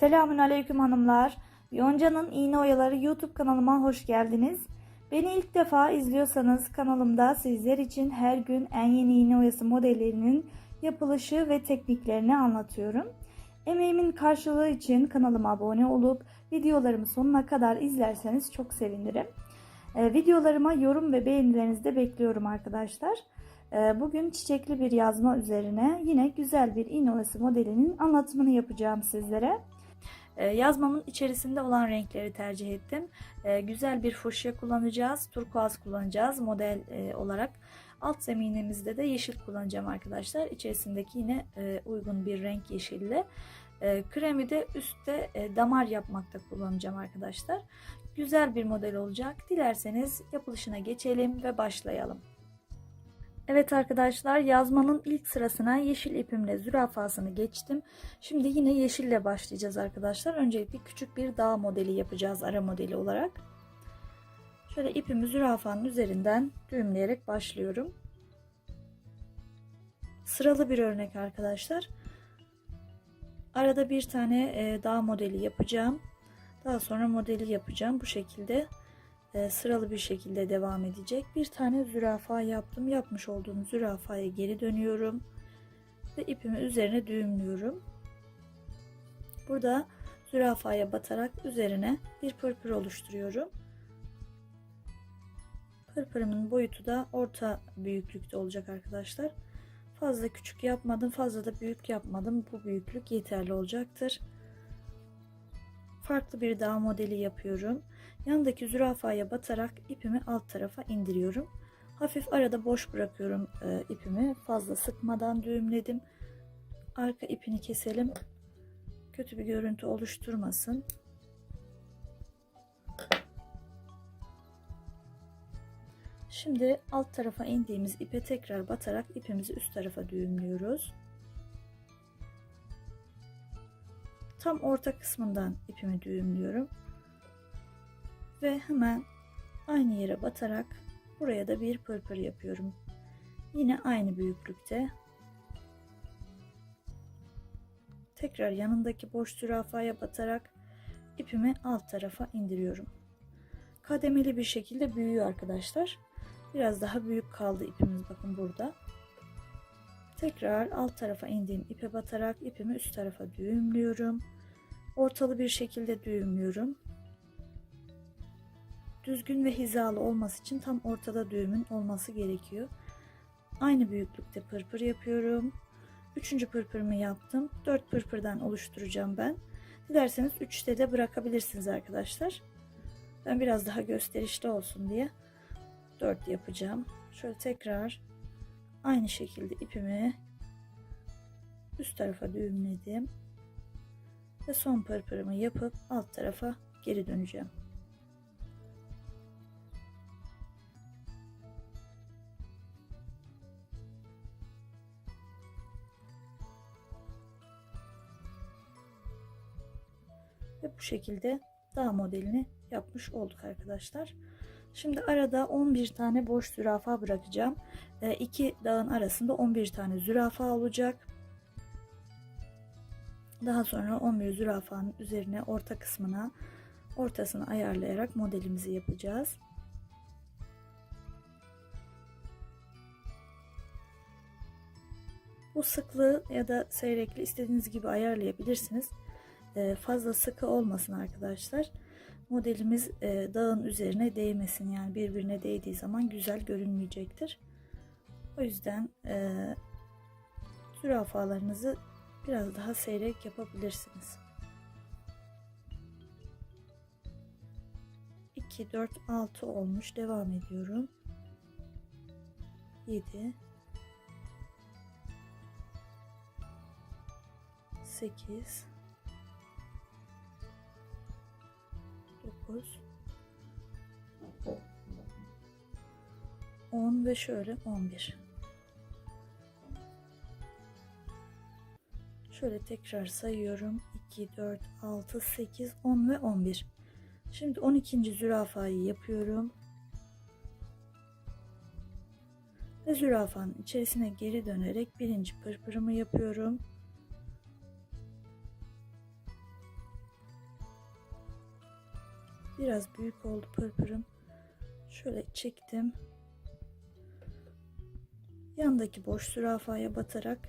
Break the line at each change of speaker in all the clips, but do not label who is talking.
Selamün aleyküm hanımlar. Yonca'nın İğne Oyaları YouTube kanalıma hoş geldiniz. Beni ilk defa izliyorsanız kanalımda sizler için her gün en yeni iğne oyası modellerinin yapılışı ve tekniklerini anlatıyorum. Emeğimin karşılığı için kanalıma abone olup videolarımı sonuna kadar izlerseniz çok sevinirim. Ee, videolarıma yorum ve beğenilerinizi de bekliyorum arkadaşlar. Ee, bugün çiçekli bir yazma üzerine yine güzel bir iğne oyası modelinin anlatımını yapacağım sizlere. Ee, Yazmamın içerisinde olan renkleri tercih ettim. Ee, Güzel bir fuşya kullanacağız. Turkuaz kullanacağız model e, olarak. Alt zeminimizde de yeşil kullanacağım arkadaşlar. İçerisindeki yine e, uygun bir renk yeşille. E, Kremi de üstte e, damar yapmakta kullanacağım arkadaşlar. Güzel bir model olacak. Dilerseniz yapılışına geçelim ve başlayalım. Evet arkadaşlar yazmanın ilk sırasına yeşil ipimle zürafasını geçtim. Şimdi yine yeşille başlayacağız arkadaşlar. Öncelikle küçük bir dağ modeli yapacağız ara modeli olarak. Şöyle ipimi zürafanın üzerinden düğümleyerek başlıyorum. Sıralı bir örnek arkadaşlar. Arada bir tane e, dağ modeli yapacağım. Daha sonra modeli yapacağım. Bu şekilde e, sıralı bir şekilde devam edecek. Bir tane zürafa yaptım. Yapmış olduğum zürafaya geri dönüyorum. Ve ipimi üzerine düğümlüyorum. Burada zürafaya batarak üzerine bir pırpır oluşturuyorum. Pırpırımın boyutu da orta büyüklükte olacak arkadaşlar. Fazla küçük yapmadım, fazla da büyük yapmadım. Bu büyüklük yeterli olacaktır. Farklı bir dağ modeli yapıyorum. Yanındaki zürafaya batarak ipimi alt tarafa indiriyorum. Hafif arada boş bırakıyorum e, ipimi. Fazla sıkmadan düğümledim. Arka ipini keselim. Kötü bir görüntü oluşturmasın. Şimdi alt tarafa indiğimiz ipe tekrar batarak ipimizi üst tarafa düğümlüyoruz. Tam orta kısmından ipimi düğümlüyorum. Ve hemen aynı yere batarak buraya da bir pırpır yapıyorum. Yine aynı büyüklükte. Tekrar yanındaki boş zürafaya batarak ipimi alt tarafa indiriyorum. Kademeli bir şekilde büyüyor arkadaşlar. Biraz daha büyük kaldı ipimiz bakın burada. Tekrar alt tarafa indiğim ipe batarak ipimi üst tarafa düğümlüyorum. Ortalı bir şekilde düğümlüyorum. Düzgün ve hizalı olması için tam ortada düğümün olması gerekiyor. Aynı büyüklükte pırpır yapıyorum. Üçüncü pırpırımı yaptım. Dört pırpırdan oluşturacağım ben. Dilerseniz üçte de bırakabilirsiniz arkadaşlar. Ben biraz daha gösterişli olsun diye 4 yapacağım. Şöyle tekrar aynı şekilde ipimi üst tarafa düğümledim. Ve son pırpırımı yapıp alt tarafa geri döneceğim. Bu şekilde dağ modelini yapmış olduk arkadaşlar. Şimdi arada 11 tane boş zürafa bırakacağım. E, iki dağın arasında 11 tane zürafa olacak. Daha sonra 11 zürafanın üzerine orta kısmına ortasını ayarlayarak modelimizi yapacağız. Bu sıklığı ya da seyrekli istediğiniz gibi ayarlayabilirsiniz. E, fazla sıkı olmasın arkadaşlar modelimiz e, dağın üzerine değmesin yani birbirine değdiği zaman güzel görünmeyecektir. O yüzden e, zürafalarınızı biraz daha seyrek yapabilirsiniz. 2, 4, 6 olmuş. Devam ediyorum. 7 8 9 10 ve şöyle 11 şöyle tekrar sayıyorum. 2 4 6 8 10 ve 11 şimdi 12. zürafayı yapıyorum. Ve zürafanın içerisine geri dönerek birinci pırpırımı yapıyorum Biraz büyük oldu pırpırım. Şöyle çektim. Yandaki boş zürafaya batarak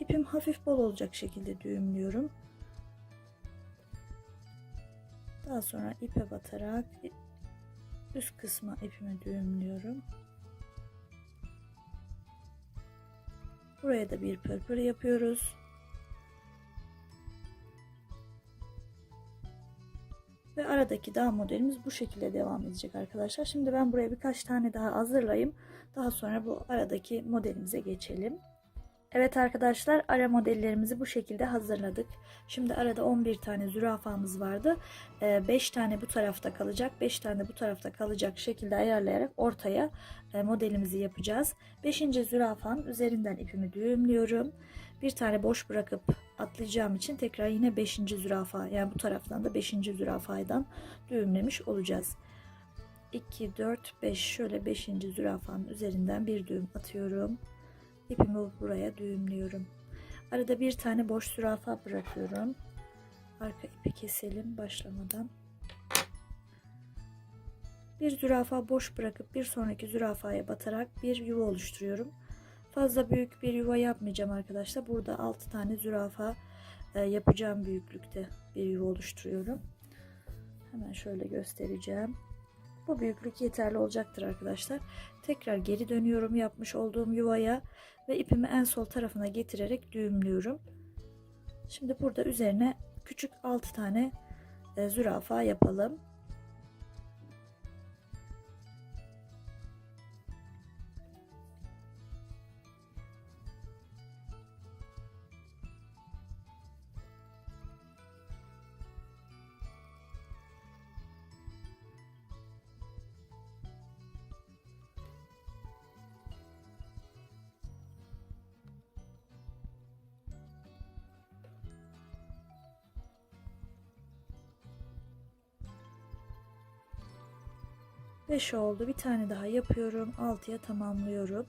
ipim hafif bol olacak şekilde düğümlüyorum. Daha sonra ipe batarak üst kısma ipimi düğümlüyorum. Buraya da bir pırpır yapıyoruz. Aradaki dağ modelimiz bu şekilde devam edecek arkadaşlar. Şimdi ben buraya birkaç tane daha hazırlayayım. Daha sonra bu aradaki modelimize geçelim. Evet arkadaşlar ara modellerimizi bu şekilde hazırladık. Şimdi arada 11 tane zürafamız vardı. 5 tane bu tarafta kalacak, 5 tane bu tarafta kalacak şekilde ayarlayarak ortaya modelimizi yapacağız. 5. zürafanın üzerinden ipimi düğümlüyorum. Bir tane boş bırakıp atlayacağım için tekrar yine 5. zürafa yani bu taraftan da 5. zürafaydan düğümlemiş olacağız. 2, 4, 5 şöyle 5. zürafanın üzerinden bir düğüm atıyorum. İpimi buraya düğümlüyorum. Arada bir tane boş zürafa bırakıyorum. Arka ipi keselim başlamadan. Bir zürafa boş bırakıp bir sonraki zürafaya batarak bir yuva oluşturuyorum. Fazla büyük bir yuva yapmayacağım arkadaşlar. Burada 6 tane zürafa e, yapacağım büyüklükte bir yuva oluşturuyorum. Hemen şöyle göstereceğim. Bu büyüklük yeterli olacaktır arkadaşlar. Tekrar geri dönüyorum yapmış olduğum yuvaya ve ipimi en sol tarafına getirerek düğümlüyorum. Şimdi burada üzerine küçük 6 tane e, zürafa yapalım. 5 oldu. Bir tane daha yapıyorum. 6'ya tamamlıyorum.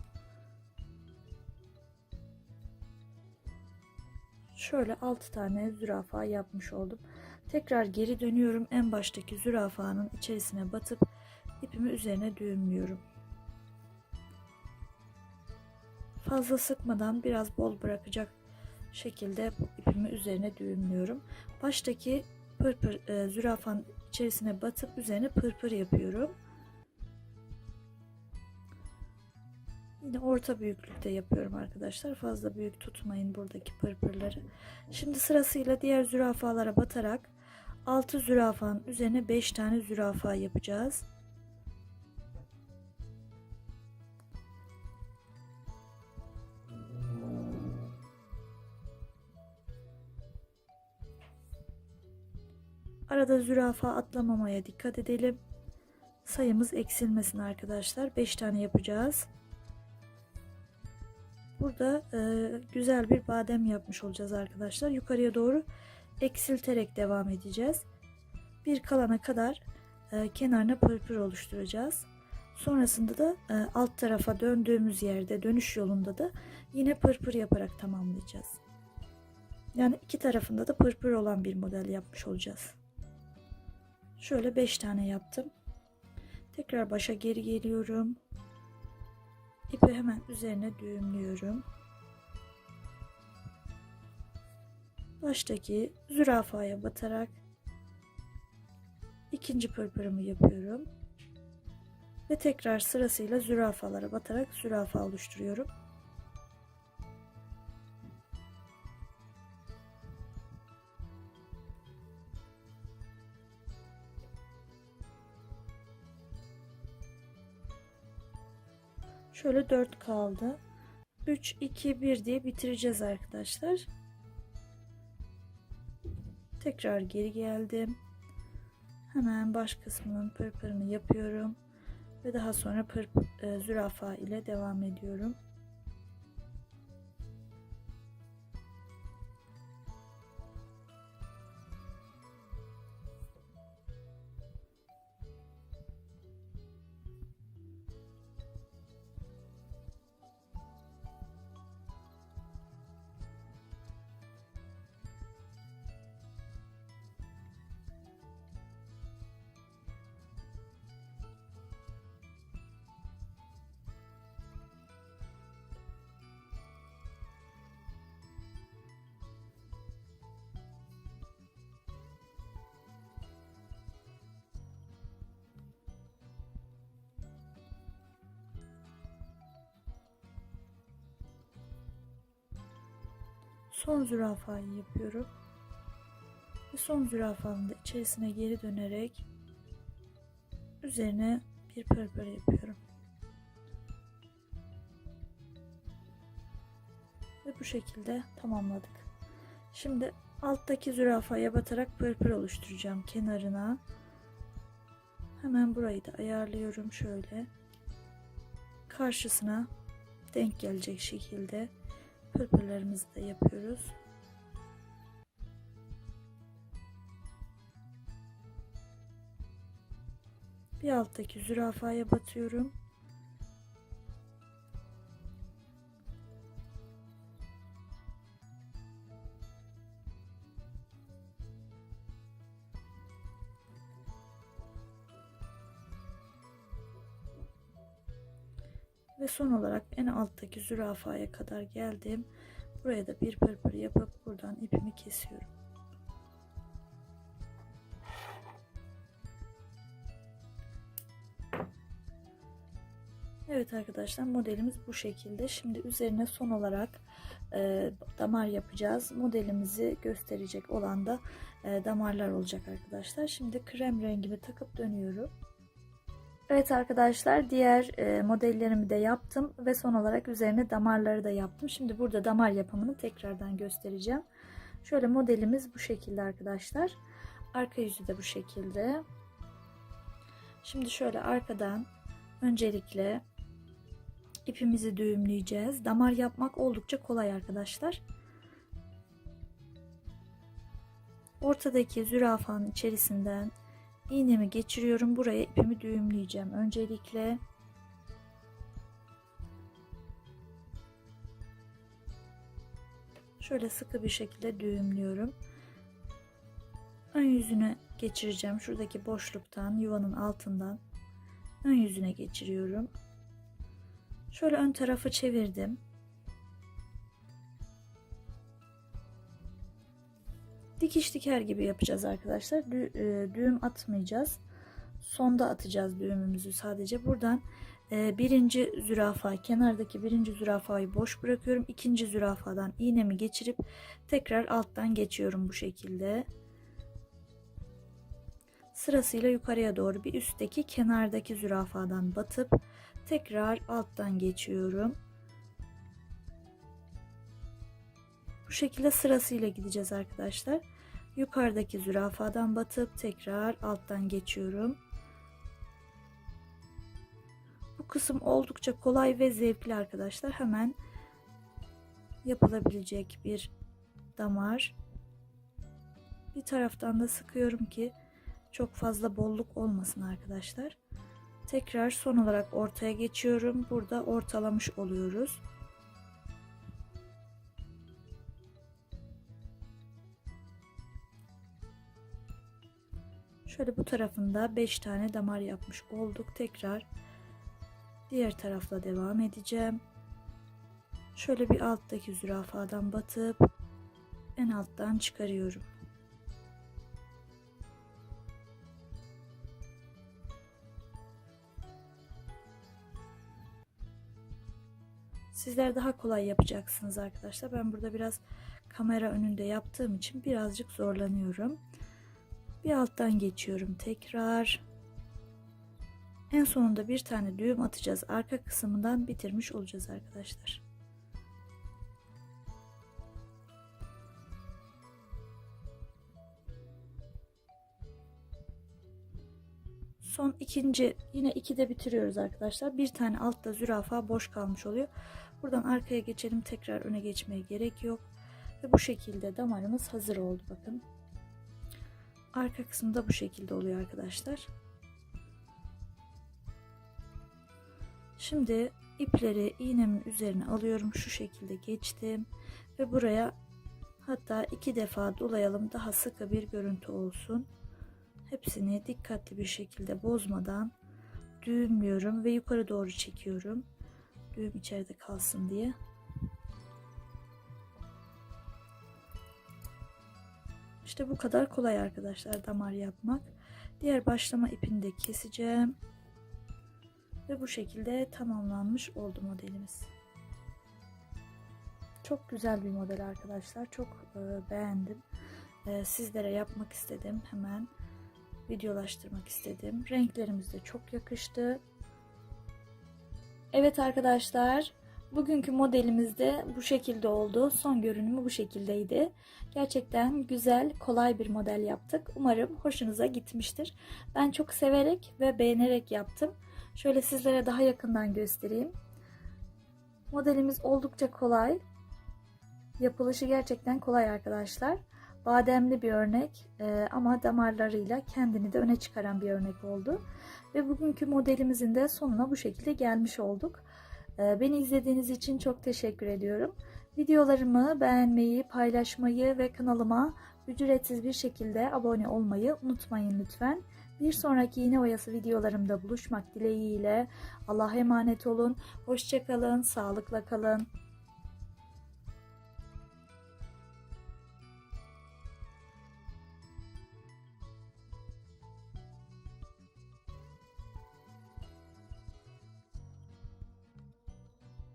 Şöyle 6 tane zürafa yapmış oldum. Tekrar geri dönüyorum. En baştaki zürafanın içerisine batıp ipimi üzerine düğümlüyorum. Fazla sıkmadan biraz bol bırakacak şekilde ipimi üzerine düğümlüyorum. Baştaki pırpır e, zürafanın içerisine batıp üzerine pırpır yapıyorum. Yine orta büyüklükte yapıyorum arkadaşlar. Fazla büyük tutmayın buradaki pırpırları. Şimdi sırasıyla diğer zürafalara batarak 6 zürafanın üzerine 5 tane zürafa yapacağız. Arada zürafa atlamamaya dikkat edelim. Sayımız eksilmesin arkadaşlar. 5 tane yapacağız. Burada e, güzel bir badem yapmış olacağız arkadaşlar. Yukarıya doğru eksilterek devam edeceğiz. Bir kalana kadar e, kenarına pırpır oluşturacağız. Sonrasında da e, alt tarafa döndüğümüz yerde dönüş yolunda da yine pırpır yaparak tamamlayacağız. Yani iki tarafında da pırpır olan bir model yapmış olacağız. Şöyle 5 tane yaptım. Tekrar başa geri geliyorum. İpi hemen üzerine düğümlüyorum. Baştaki zürafaya batarak ikinci pırpırımı yapıyorum. Ve tekrar sırasıyla zürafalara batarak zürafa oluşturuyorum. Şöyle 4 kaldı. 3, 2, 1 diye bitireceğiz arkadaşlar. Tekrar geri geldim. Hemen baş kısmının pırpırını yapıyorum. Ve daha sonra pır, e, zürafa ile devam ediyorum. Son zürafayı yapıyorum. Ve son zürafanın da içerisine geri dönerek üzerine bir pırpır yapıyorum. Ve bu şekilde tamamladık. Şimdi alttaki zürafaya batarak pırpır oluşturacağım kenarına. Hemen burayı da ayarlıyorum şöyle. Karşısına denk gelecek şekilde pırpırlarımızı da yapıyoruz. Bir alttaki zürafaya batıyorum. Son olarak en alttaki zürafaya kadar geldim. Buraya da bir pırpır yapıp buradan ipimi kesiyorum. Evet arkadaşlar modelimiz bu şekilde. Şimdi üzerine son olarak e, damar yapacağız. Modelimizi gösterecek olan da e, damarlar olacak arkadaşlar. Şimdi krem rengimi takıp dönüyorum. Evet arkadaşlar diğer e, modellerimi de yaptım ve son olarak üzerine damarları da yaptım. Şimdi burada damar yapımını tekrardan göstereceğim. Şöyle modelimiz bu şekilde arkadaşlar. Arka yüzü de bu şekilde. Şimdi şöyle arkadan öncelikle ipimizi düğümleyeceğiz. Damar yapmak oldukça kolay arkadaşlar. Ortadaki zürafanın içerisinden iğnemi geçiriyorum. Buraya ipimi düğümleyeceğim. Öncelikle şöyle sıkı bir şekilde düğümlüyorum. Ön yüzüne geçireceğim. Şuradaki boşluktan, yuvanın altından ön yüzüne geçiriyorum. Şöyle ön tarafı çevirdim. Dikiş diker gibi yapacağız arkadaşlar. E, düğüm atmayacağız. Sonda atacağız düğümümüzü sadece. Buradan e, birinci zürafa, kenardaki birinci zürafayı boş bırakıyorum. İkinci zürafadan iğnemi geçirip tekrar alttan geçiyorum bu şekilde. Sırasıyla yukarıya doğru bir üstteki kenardaki zürafadan batıp tekrar alttan geçiyorum. Bu şekilde sırasıyla gideceğiz arkadaşlar. Yukarıdaki zürafadan batıp tekrar alttan geçiyorum. Bu kısım oldukça kolay ve zevkli arkadaşlar. Hemen yapılabilecek bir damar. Bir taraftan da sıkıyorum ki çok fazla bolluk olmasın arkadaşlar. Tekrar son olarak ortaya geçiyorum. Burada ortalamış oluyoruz. Şöyle bu tarafında 5 tane damar yapmış olduk. Tekrar diğer tarafla devam edeceğim. Şöyle bir alttaki zürafadan batıp en alttan çıkarıyorum. Sizler daha kolay yapacaksınız arkadaşlar. Ben burada biraz kamera önünde yaptığım için birazcık zorlanıyorum. Bir alttan geçiyorum tekrar. En sonunda bir tane düğüm atacağız. Arka kısmından bitirmiş olacağız arkadaşlar. Son ikinci yine ikide bitiriyoruz arkadaşlar. Bir tane altta zürafa boş kalmış oluyor. Buradan arkaya geçelim. Tekrar öne geçmeye gerek yok. Ve bu şekilde damarımız hazır oldu bakın. Arka kısımda bu şekilde oluyor arkadaşlar. Şimdi ipleri iğnemin üzerine alıyorum. Şu şekilde geçtim. Ve buraya hatta iki defa dolayalım. Daha sıkı bir görüntü olsun. Hepsini dikkatli bir şekilde bozmadan düğümlüyorum ve yukarı doğru çekiyorum. Düğüm içeride kalsın diye. İşte bu kadar kolay arkadaşlar damar yapmak. Diğer başlama ipini de keseceğim. Ve bu şekilde tamamlanmış oldu modelimiz. Çok güzel bir model arkadaşlar. Çok e, beğendim. E, sizlere yapmak istedim. Hemen videolaştırmak istedim. Renklerimiz de çok yakıştı. Evet arkadaşlar. Bugünkü modelimiz de bu şekilde oldu. Son görünümü bu şekildeydi. Gerçekten güzel, kolay bir model yaptık. Umarım hoşunuza gitmiştir. Ben çok severek ve beğenerek yaptım. Şöyle sizlere daha yakından göstereyim. Modelimiz oldukça kolay. Yapılışı gerçekten kolay arkadaşlar. Bademli bir örnek e, ama damarlarıyla kendini de öne çıkaran bir örnek oldu. Ve bugünkü modelimizin de sonuna bu şekilde gelmiş olduk. E, beni izlediğiniz için çok teşekkür ediyorum. Videolarımı beğenmeyi, paylaşmayı ve kanalıma ücretsiz bir şekilde abone olmayı unutmayın lütfen. Bir sonraki iğne oyası videolarımda buluşmak dileğiyle Allah'a emanet olun. Hoşçakalın, sağlıkla kalın.